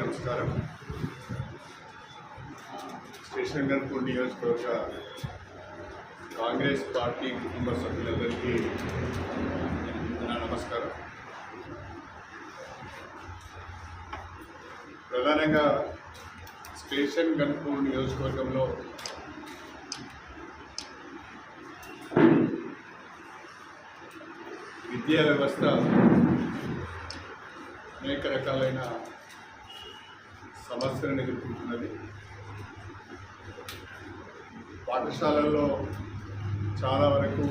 నమస్కారం. స్టేషన్ గన్పూర్ నియోజకవర్గ కాంగ్రెస్ పార్టీ కుటుంబ సభ్యులందరికీ నా నమస్కారం. ప్రధానంగా స్టేషన్ గన్పూర్ నియోజకవర్గంలో విద్యా వ్యవస్థ అనేక రకాలైన సమస్యలను ఎదుర్కొంటున్నది పాఠశాలల్లో చాలా వరకు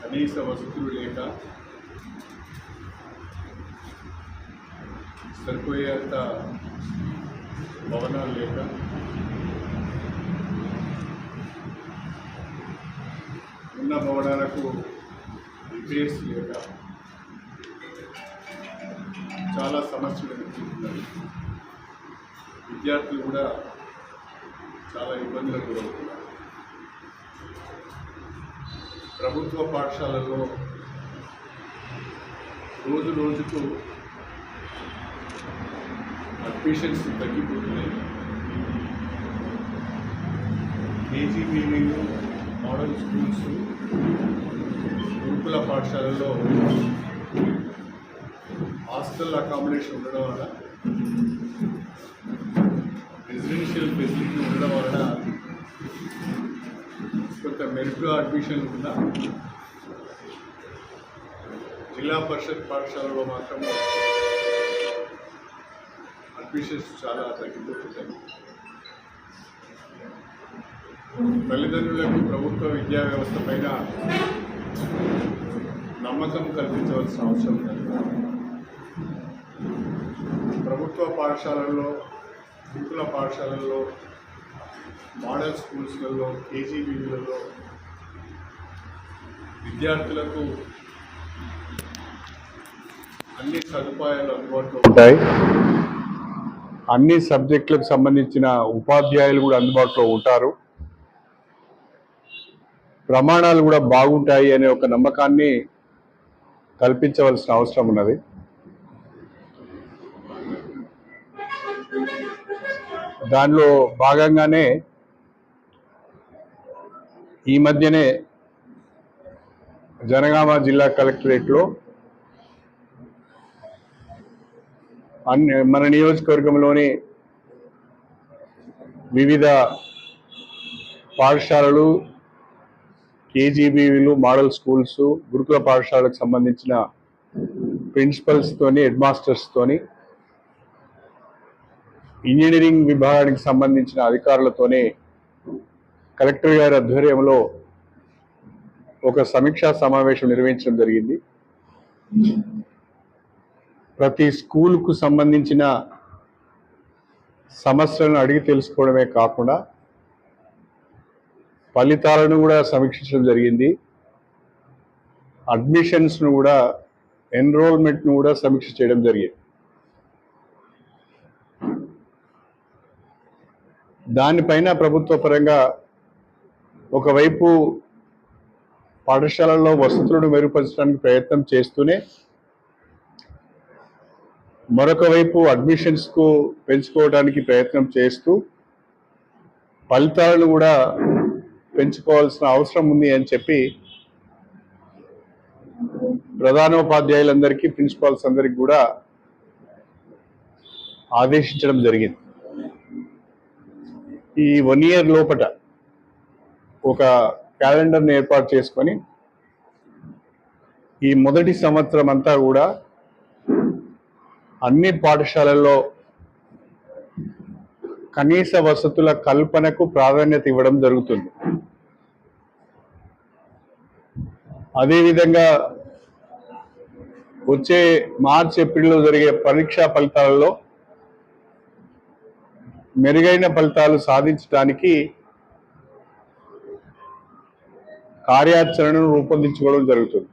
కనీస వసతులు లేక సరిపోయేంత భవనాలు లేక ఉన్న భవనాలకు రిపేర్స్ లేక చాలా సమస్యలు ఎదుర్కొంటున్నారు. విద్యార్థులు కూడా చాలా ఇబ్బందులకు గురవుతున్నారు. ప్రభుత్వ పాఠశాలలో రోజు రోజుకు అడ్మిషన్స్ తగ్గిపోతున్నాయి. కేజీబీవీ మోడల్ స్కూల్స్ గురుకుల పాఠశాలలో హాస్టల్ అకామిడేషన్ ఉండడం వల్ల రెసిడెన్షియల్ ఫెసిలిటీ ఉండడం వలన కొంత మెరుగ్గా అడ్మిషన్లు ఉన్నా జిల్లా పరిషత్ పాఠశాలలో మాత్రం అడ్మిషన్స్ చాలా తగ్గిపోతున్నాయి. తల్లిదండ్రులకు ప్రభుత్వ విద్యా వ్యవస్థ పైన నమ్మకం కల్పించవలసిన అవసరం ఉంది. ప్రభుత్వ పాఠశాలల్లో గురుకుల పాఠశాలల్లో మోడల్ స్కూల్స్లలో కేజీబీలలో విద్యార్థులకు అన్ని సదుపాయాలు అందుబాటులో ఉంటాయి. అన్ని సబ్జెక్టులకు సంబంధించిన ఉపాధ్యాయులు కూడా అందుబాటులో ఉంటారు. ప్రమాణాలు కూడా బాగుంటాయి అనే ఒక నమ్మకాన్ని కల్పించవలసిన అవసరం ఉన్నది. దానిలో భాగంగానే ఈ మధ్యనే జనగామ జిల్లా కలెక్టరేట్లో అన్ని మన నియోజకవర్గంలోని వివిధ పాఠశాలలు కేజీబీవీలు మోడల్ స్కూల్స్ గురుకుల పాఠశాలకు సంబంధించిన ప్రిన్సిపల్స్తోని హెడ్ మాస్టర్స్తోని ఇంజనీరింగ్ విభాగానికి సంబంధించిన అధికారులతోనే కలెక్టర్ గారి ఆధ్వర్యంలో ఒక సమీక్షా సమావేశం నిర్వహించడం జరిగింది. ప్రతి స్కూల్కు సంబంధించిన సమస్యలను అడిగి తెలుసుకోవడమే కాకుండా ఫలితాలను కూడా సమీక్షించడం జరిగింది. అడ్మిషన్స్ను కూడా ఎన్రోల్మెంట్ను కూడా సమీక్ష చేయడం జరిగింది. దానిపైన ప్రభుత్వ పరంగా ఒకవైపు పాఠశాలల్లో వసతులను మెరుగుపరచడానికి ప్రయత్నం చేస్తూనే మరొక వైపు అడ్మిషన్స్కు పెంచుకోవడానికి ప్రయత్నం చేస్తూ ఫలితాలను కూడా పెంచుకోవాల్సిన అవసరం ఉంది అని చెప్పి ప్రధానోపాధ్యాయులందరికీ ప్రిన్సిపాల్స్ అందరికీ కూడా ఆదేశించడం జరిగింది. ఈ వన్ ఇయర్ లోపట ఒక క్యాలెండర్ని ఏర్పాటు చేసుకొని ఈ మొదటి సంవత్సరం అంతా కూడా అన్ని పాఠశాలల్లో కనీస వసతుల కల్పనకు ప్రాధాన్యత ఇవ్వడం జరుగుతుంది. అదేవిధంగా వచ్చే మార్చ్ ఏప్రిల్లో జరిగే పరీక్షా ఫలితాలలో మెరుగైన ఫలితాలు సాధించడానికి కార్యాచరణను రూపొందించుకోవడం జరుగుతుంది.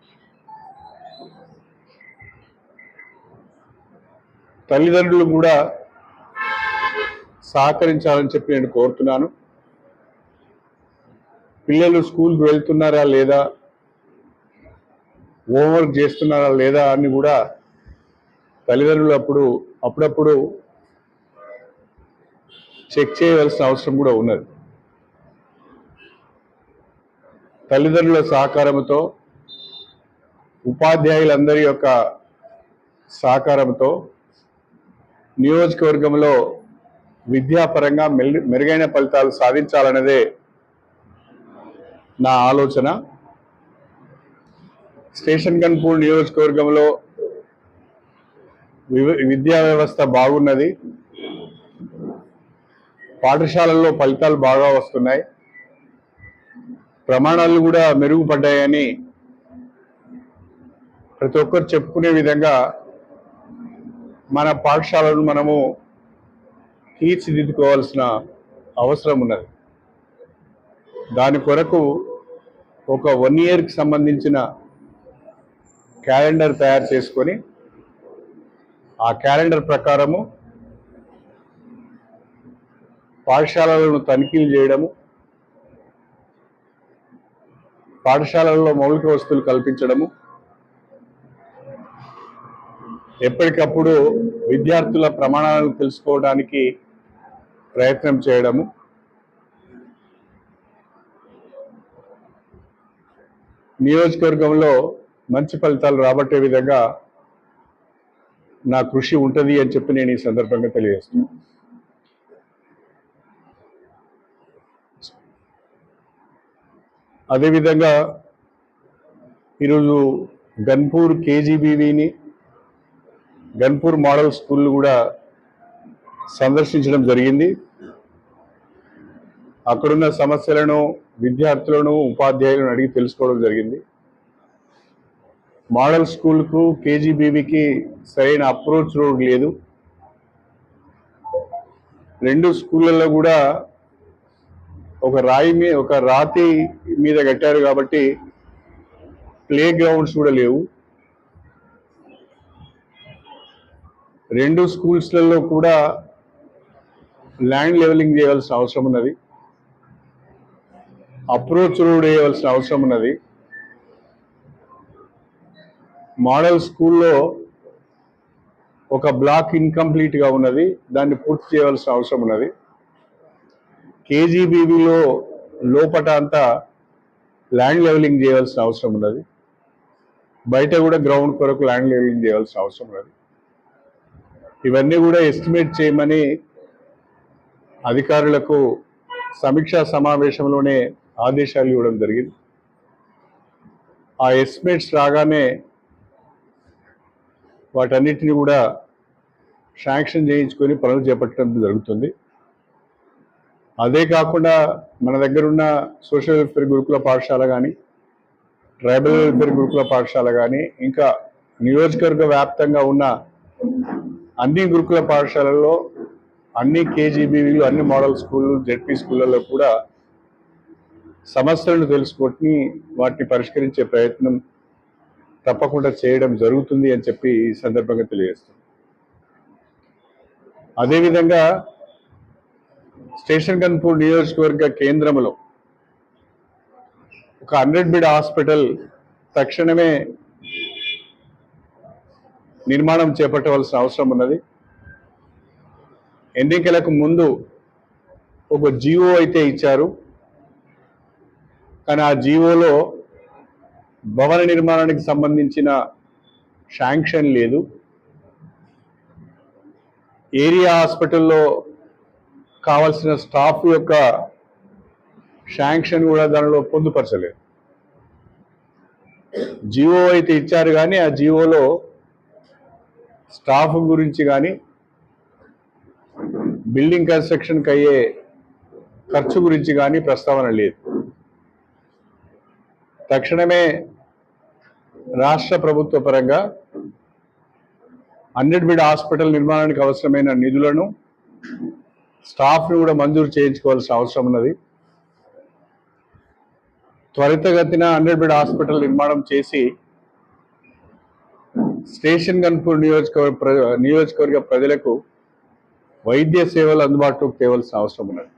తల్లిదండ్రులు కూడా సహకరించాలని చెప్పి నేను కోరుతున్నాను. పిల్లలు స్కూల్కి వెళ్తున్నారా లేదా? హోంవర్క్ చేస్తున్నారా లేదా అని కూడా తల్లిదండ్రులు అప్పుడు అప్పుడప్పుడు చెక్ చేయవలసిన అవసరం కూడా ఉన్నది. తల్లిదండ్రుల సహకారంతో ఉపాధ్యాయులందరి యొక్క సహకారంతో నియోజకవర్గంలో విద్యాపరంగా మెరుగైన ఫలితాలు సాధించాలన్నదే నా ఆలోచన. స్టేషన్ గన్పూర్ నియోజకవర్గంలో వి విద్యా వ్యవస్థ బాగున్నది. పాఠశాలల్లో ఫలితాలు బాగా వస్తున్నాయి. ప్రమాణాలు కూడా మెరుగుపడ్డాయని ప్రతి ఒక్కరు చెప్పుకునే విధంగా మన పాఠశాలను మనము తీర్చిదిద్దుకోవాల్సిన అవసరం ఉన్నది. దాని కొరకు ఒక వన్ ఇయర్కి సంబంధించిన క్యాలెండర్ తయారు చేసుకొని ఆ క్యాలెండర్ ప్రకారము పాఠశాలలను తనిఖీలు చేయడము పాఠశాలల్లో మౌలిక వస్తువులు కల్పించడము ఎప్పటికప్పుడు విద్యార్థుల ప్రమాణాలను తెలుసుకోవడానికి ప్రయత్నం చేయడము నియోజకవర్గంలో మంచి ఫలితాలు రాబట్టే విధంగా నా కృషి ఉంటుంది అని చెప్పి నేను ఈ సందర్భంగా తెలియజేస్తున్నాను. అదేవిధంగా ఈరోజు గన్పూర్ కేజీబీవీని గన్పూర్ మోడల్ స్కూల్ కూడా సందర్శించడం జరిగింది. అక్కడున్న సమస్యలను విద్యార్థులను ఉపాధ్యాయులను అడిగి తెలుసుకోవడం జరిగింది. మోడల్ స్కూల్కు కేజీబీవీకి సరైన అప్రోచ్ రోడ్ లేదు. రెండు స్కూళ్ళల్లో కూడా ఒక రాయి మీద ఒక రాతి మీద కట్టారు కాబట్టి ప్లే గ్రౌండ్స్ కూడా లేవు. రెండు స్కూల్స్లలో కూడా ల్యాండ్ లెవెలింగ్ చేయవలసిన అవసరం ఉన్నది. అప్రోచ్ రోడ్ వేయవలసిన అవసరం ఉన్నది. మోడల్ స్కూల్లో ఒక బ్లాక్ ఇన్కంప్లీట్గా ఉన్నది. దాన్ని పూర్తి చేయవలసిన అవసరం ఉన్నది. కేజీబీవీలో లోపట అంతా ల్యాండ్ లెవెలింగ్ చేయాల్సిన అవసరం ఉన్నది. బయట కూడా గ్రౌండ్ కొరకు ల్యాండ్ లెవెలింగ్ చేయాల్సిన అవసరం ఉన్నది. ఇవన్నీ కూడా ఎస్టిమేట్ చేయమని అధికారులకు సమీక్షా సమావేశంలోనే ఆదేశాలు ఇవ్వడం జరిగింది. ఆ ఎస్టిమేట్స్ రాగానే వాటన్నిటిని కూడా శాంక్షన్ చేయించుకొని పనులు చేపట్టడం జరుగుతుంది. అదే కాకుండా మన దగ్గర ఉన్న సోషల్ వెల్ఫేర్ గురుకుల పాఠశాల కానీ ట్రైబల్ వెల్ఫేర్ గురుకుల పాఠశాల కానీ ఇంకా నియోజకవర్గ వ్యాప్తంగా ఉన్న అన్ని గురుకుల పాఠశాలల్లో అన్ని కేజీబీవీలు అన్ని మోడల్ స్కూళ్ళు జెడ్పీ స్కూళ్ళలో కూడా సమస్యలను తెలుసుకొని వాటిని పరిష్కరించే ప్రయత్నం తప్పకుండా చేయడం జరుగుతుంది అని చెప్పి ఈ సందర్భంగా తెలియజేస్తుంది అదేవిధంగా స్టేషన్ గన్పూర్ నియోజకవర్గ కేంద్రంలో ఒక హండ్రెడ్ బెడ్ హాస్పిటల్ తక్షణమే నిర్మాణం చేపట్టవలసిన అవసరం ఉన్నది. ఎన్నికలకు ముందు ఒక జీవో అయితే ఇచ్చారు. కానీ ఆ జీవోలో భవన నిర్మాణానికి సంబంధించిన శాంక్షన్ లేదు. ఏరియా హాస్పిటల్లో కావాల్సిన స్టాఫ్ యొక్క శాంక్షన్ కూడా దానిలో పొందుపరచలేదు. జీవో అయితే ఇచ్చారు కానీ ఆ జీవోలో స్టాఫ్ గురించి కానీ బిల్డింగ్ కన్స్ట్రక్షన్కి అయ్యే ఖర్చు గురించి కానీ ప్రస్తావన లేదు. తక్షణమే రాష్ట్ర ప్రభుత్వ పరంగా హండ్రెడ్ బెడ్ హాస్పిటల్ నిర్మాణానికి అవసరమైన నిధులను స్టాఫ్ను కూడా మంజూరు చేయించుకోవాల్సిన అవసరం ఉన్నది. త్వరితగతిన హండ్రెడ్ బెడ్ హాస్పిటల్ నిర్మాణం చేసి స్టేషన్ గన్పూర్ నియోజకవర్గ ప్ర- నియోజకవర్గ ప్రజలకు వైద్య సేవలు అందుబాటులోకి తేవలసిన అవసరం ఉన్నది.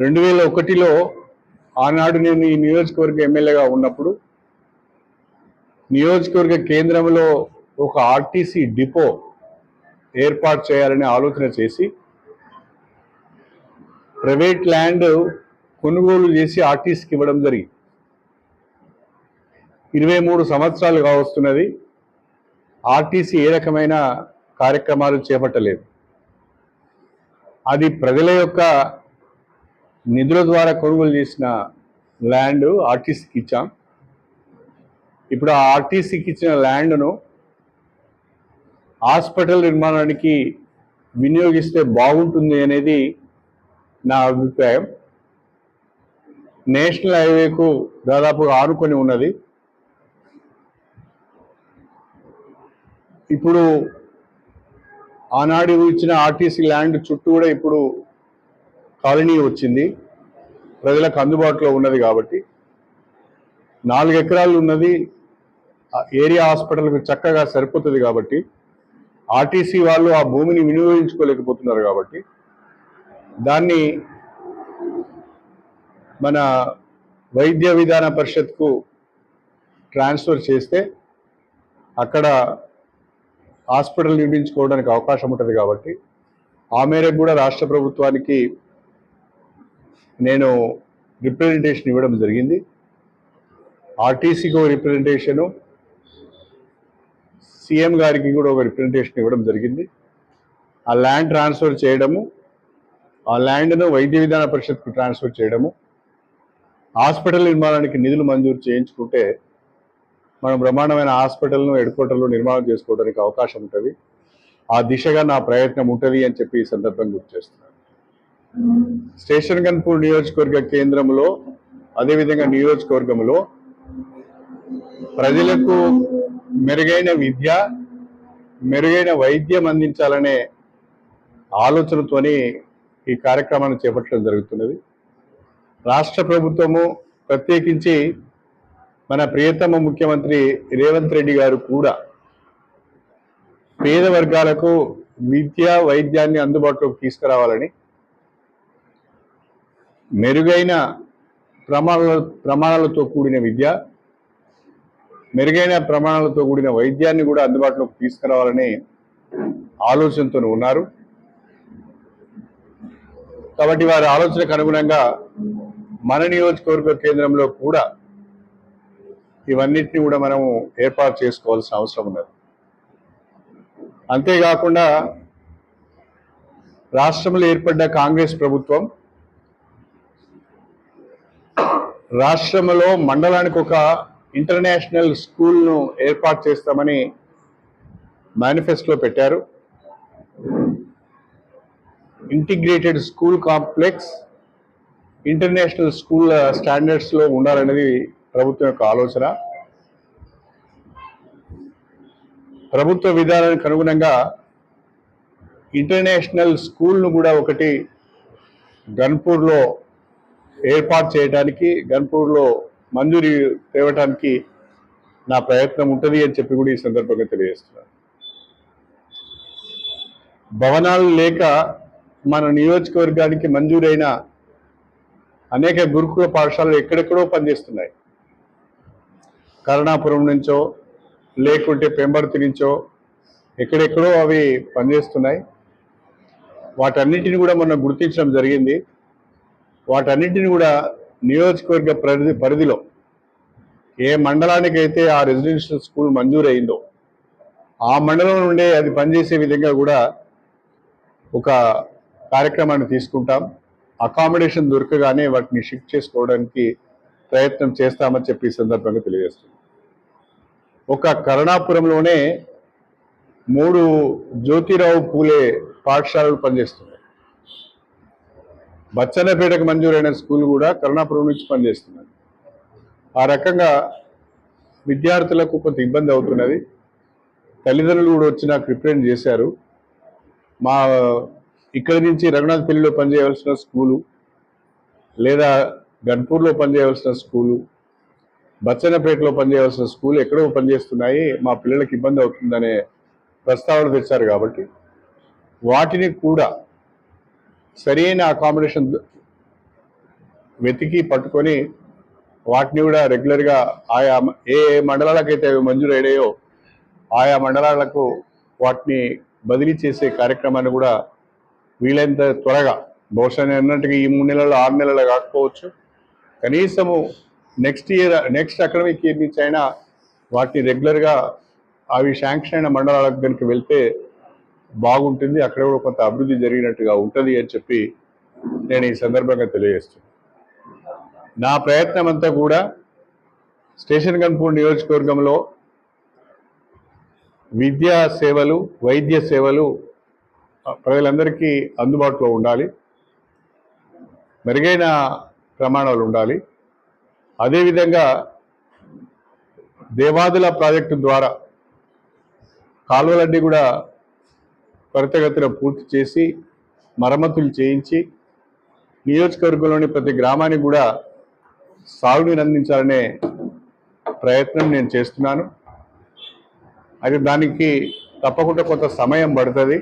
రెండు వేల ఒకటిలో ఆనాడు నేను ఈ నియోజకవర్గ ఎమ్మెల్యేగా ఉన్నప్పుడు నియోజకవర్గ కేంద్రంలో ఒక ఆర్టీసీ డిపో ఏర్పాటు చేయాలనే ఆలోచన చేసి ప్రైవేట్ ల్యాండ్ కొనుగోలు చేసి ఆర్టీసీకి ఇవ్వడం జరిగింది. ఇరవై మూడు సంవత్సరాలు కావస్తున్నది. ఆర్టీసీ ఏ రకమైన కార్యక్రమాలు చేపట్టలేదు. అది ప్రజల యొక్క నిధుల ద్వారా కొనుగోలు చేసిన ల్యాండ్ ఆర్టీసీకి ఇచ్చాం. ఇప్పుడు ఆ ఆర్టీసీకి ఇచ్చిన ల్యాండ్ను హాస్పిటల్ నిర్మాణానికి వినియోగిస్తే బాగుంటుంది అనేది నా అభిప్రాయం. నేషనల్ హైవేకు దాదాపుగా ఆనుకొని ఉన్నది. ఇప్పుడు ఆనాడు ఇచ్చిన ఆర్టీసీ ల్యాండ్ చుట్టూ కూడా ఇప్పుడు కాలనీ వచ్చింది. ప్రజలకు అందుబాటులో ఉన్నది కాబట్టి. నాలుగు ఎకరాలు ఉన్నది. ఏరియా హాస్పిటల్కి చక్కగా సరిపోతుంది కాబట్టి ఆర్టీసీ వాళ్ళు ఆ భూమిని వినియోగించుకోలేకపోతున్నారు కాబట్టి దాన్ని మన వైద్య విధాన పరిషత్కు ట్రాన్స్ఫర్ చేస్తే అక్కడ హాస్పిటల్ నిర్మించుకోవడానికి అవకాశం ఉంటుంది కాబట్టి ఆ మేరకు కూడా రాష్ట్ర ప్రభుత్వానికి నేను రిప్రజెంటేషన్ ఇవ్వడం జరిగింది. ఆర్టీసీకి ఒక రిప్రజెంటేషను సీఎం గారికి కూడా ఒక రిప్రజెంటేషన్ ఇవ్వడం జరిగింది. ఆ ల్యాండ్ ట్రాన్స్ఫర్ చేయడము ఆ ల్యాండ్ను వైద్య విధాన పరిషత్కు ట్రాన్స్ఫర్ చేయడము హాస్పిటల్ నిర్మాణానికి నిధులు మంజూరు చేయించుకుంటే మనం బ్రహ్మాండమైన హాస్పిటల్ను హెడ్ నిర్మాణం చేసుకోవడానికి అవకాశం ఉంటుంది. ఆ దిశగా నా ప్రయత్నం ఉంటుంది అని చెప్పి ఈ సందర్భంగా గుర్తు చేస్తున్నాను. స్టేషన్ గన్పూర్ నియోజకవర్గ కేంద్రంలో అదేవిధంగా నియోజకవర్గంలో ప్రజలకు మెరుగైన విద్య మెరుగైన వైద్యం అందించాలనే ఆలోచనతోని ఈ కార్యక్రమాన్ని చేపట్టడం జరుగుతున్నది. రాష్ట్ర ప్రభుత్వము ప్రత్యేకించి మన ప్రియతమ ముఖ్యమంత్రి రేవంత్ రెడ్డి గారు కూడా పేద వర్గాలకు విద్య వైద్యాన్ని అందుబాటులోకి తీసుకురావాలని మెరుగైన ప్రమాణాల ప్రమాణాలతో కూడిన విద్య మెరుగైన ప్రమాణాలతో కూడిన వైద్యాన్ని కూడా అందుబాటులోకి తీసుకురావాలని ఆలోచనతో ఉన్నారు. కాబట్టి వారి ఆలోచనకు అనుగుణంగా మన నియోజకవర్గ కేంద్రంలో కూడా ఇవన్నిటిని కూడా మనము ఏర్పాటు చేసుకోవాల్సిన అవసరం ఉన్నది. అంతేకాకుండా రాష్ట్రంలో ఏర్పడ్డ కాంగ్రెస్ ప్రభుత్వం రాష్ట్రంలో మండలానికి ఒక ఇంటర్నేషనల్ స్కూల్ను ఏర్పాటు చేస్తామని మేనిఫెస్టోలో పెట్టారు. Integrated school complex international school స్టాండర్డ్స్లో ఉండాలనేది ప్రభుత్వం యొక్క ఆలోచన. ప్రభుత్వ విధానానికి అనుగుణంగా ఇంటర్నేషనల్ స్కూల్ను కూడా ఒకటి గన్పూర్లో ఏర్పాటు చేయడానికి గన్పూర్లో మంజూరి తేవటానికి నా ప్రయత్నం ఉంటుంది అని చెప్పి కూడా ఈ సందర్భంగా తెలియజేస్తున్నాను భవనాలు లేక మన నియోజకవర్గానికి మంజూరైన అనేక గురుకుల పాఠశాలలు ఎక్కడెక్కడో పనిచేస్తున్నాయి. కరుణాపురం నుంచో లేకుంటే పెంబర్తి నుంచో ఎక్కడెక్కడో అవి పనిచేస్తున్నాయి. వాటన్నిటిని కూడా మనం గుర్తించడం జరిగింది. వాటన్నిటిని కూడా నియోజకవర్గ పరిధి పరిధిలో ఏ మండలానికైతే ఆ రెసిడెన్షియల్ స్కూల్ మంజూరైందో ఆ మండలం నుండే అది పనిచేసే విధంగా కూడా ఒక కార్యక్రమాన్ని తీసుకుంటాం. అకామిడేషన్ దొరకగానే వాటిని షిఫ్ట్ చేసుకోవడానికి ప్రయత్నం చేస్తామని చెప్పి ఈ సందర్భంగా తెలియజేస్తుంది ఒక కరుణాపురంలోనే మూడు జ్యోతిరావు పూలే పాఠశాలలు పనిచేస్తున్నాయి. బచ్చన్నపేటకు మంజూరైన స్కూల్ కూడా కరుణాపురం నుంచి పనిచేస్తున్నది. ఆ రకంగా విద్యార్థులకు కొంత ఇబ్బంది అవుతున్నది. తల్లిదండ్రులు కూడా వచ్చి నాకు రిప్రజెంట్ చేశారు. మా ఇక్కడి నుంచి రఘునాథ్పల్లిలో పనిచేయవలసిన స్కూలు లేదా గన్పూర్లో పనిచేయవలసిన స్కూలు బచ్చన్నపేటలో పనిచేయవలసిన స్కూల్ ఎక్కడో పనిచేస్తున్నాయి. మా పిల్లలకి ఇబ్బంది అవుతుందనే ప్రస్తావన తెచ్చారు కాబట్టి వాటిని కూడా సరైన అకామిడేషన్ వెతికి పట్టుకొని వాటిని కూడా రెగ్యులర్గా ఆయా ఏ ఏ మండలాలకైతే అవి ఆయా మండలాలకు వాటిని బదిలీ చేసే కార్యక్రమాన్ని కూడా వీలైనంత త్వరగా బహుశా నేను అన్నట్టుగా ఈ మూడు నెలలు ఆరు నెలలు కాకపోవచ్చు. కనీసము next year next academic year నుంచి అయినా వాటిని రెగ్యులర్గా అవి శాంక్షన్ అయిన మండలాలకు కనుక వెళ్తే బాగుంటుంది అక్కడ కూడా కొంత అభివృద్ధి జరిగినట్టుగా ఉంటుంది అని చెప్పి నేను ఈ సందర్భంగా తెలియజేస్తున్నాను. నా ప్రయత్నం అంతా కూడా స్టేషన్ గన్పూర్ నియోజకవర్గంలో విద్యా సేవలు వైద్య సేవలు ప్రజలందరికీ అందుబాటులో ఉండాలి. మెరుగైన ప్రమాణాలు ఉండాలి. అదేవిధంగా దేవాదుల ప్రాజెక్టు ద్వారా కాలువలన్నీ కూడా త్వరితగతిన పూర్తి చేసి మరమ్మతులు చేయించి నియోజకవర్గంలోని ప్రతి గ్రామానికి కూడా సాగునీరు అందించాలనే ప్రయత్నం నేను చేస్తున్నాను. అయితే దానికి తప్పకుండా కొంత సమయం పడుతుంది.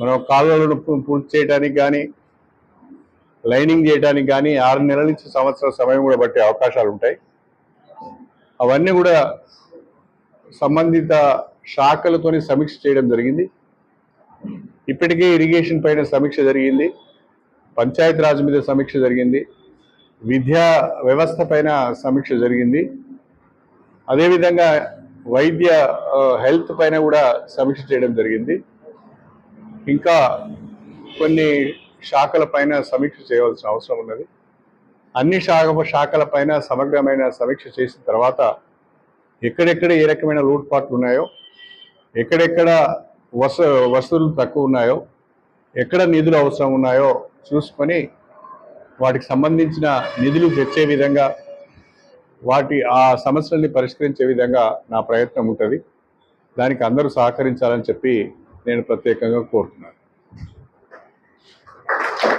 మనం కాలువలను పూర్తి చేయడానికి కానీ లైనింగ్ చేయడానికి కానీ ఆరు నెలల నుంచి సంవత్సరం సమయం కూడా పట్టే అవకాశాలు ఉంటాయి. అవన్నీ కూడా సంబంధిత శాఖలతోని సమీక్ష చేయడం జరిగింది. ఇప్పటికే ఇరిగేషన్ పైన సమీక్ష జరిగింది. పంచాయతీరాజ్ మీద సమీక్ష జరిగింది. విద్యా వ్యవస్థ పైన సమీక్ష జరిగింది. అదేవిధంగా వైద్య హెల్త్ పైన కూడా సమీక్ష చేయడం జరిగింది. ఇంకా కొన్ని శాఖల పైన సమీక్ష చేయవలసిన అవసరం ఉన్నది. అన్ని శాఖ శాఖల పైన సమగ్రమైన సమీక్ష చేసిన తర్వాత ఎక్కడెక్కడ ఏ రకమైన లోటుపాట్లు ఉన్నాయో ఎక్కడెక్కడ వస వసతులు తక్కువ ఉన్నాయో ఎక్కడ నిధులు అవసరం ఉన్నాయో చూసుకొని వాటికి సంబంధించిన నిధులు తెచ్చే విధంగా వాటి ఆ సమస్యల్ని పరిష్కరించే విధంగా నా ప్రయత్నం ఉంటుంది. దానికి అందరూ సహకరించాలని చెప్పి నేను ప్రత్యేకంగా కోరుతున్నాను.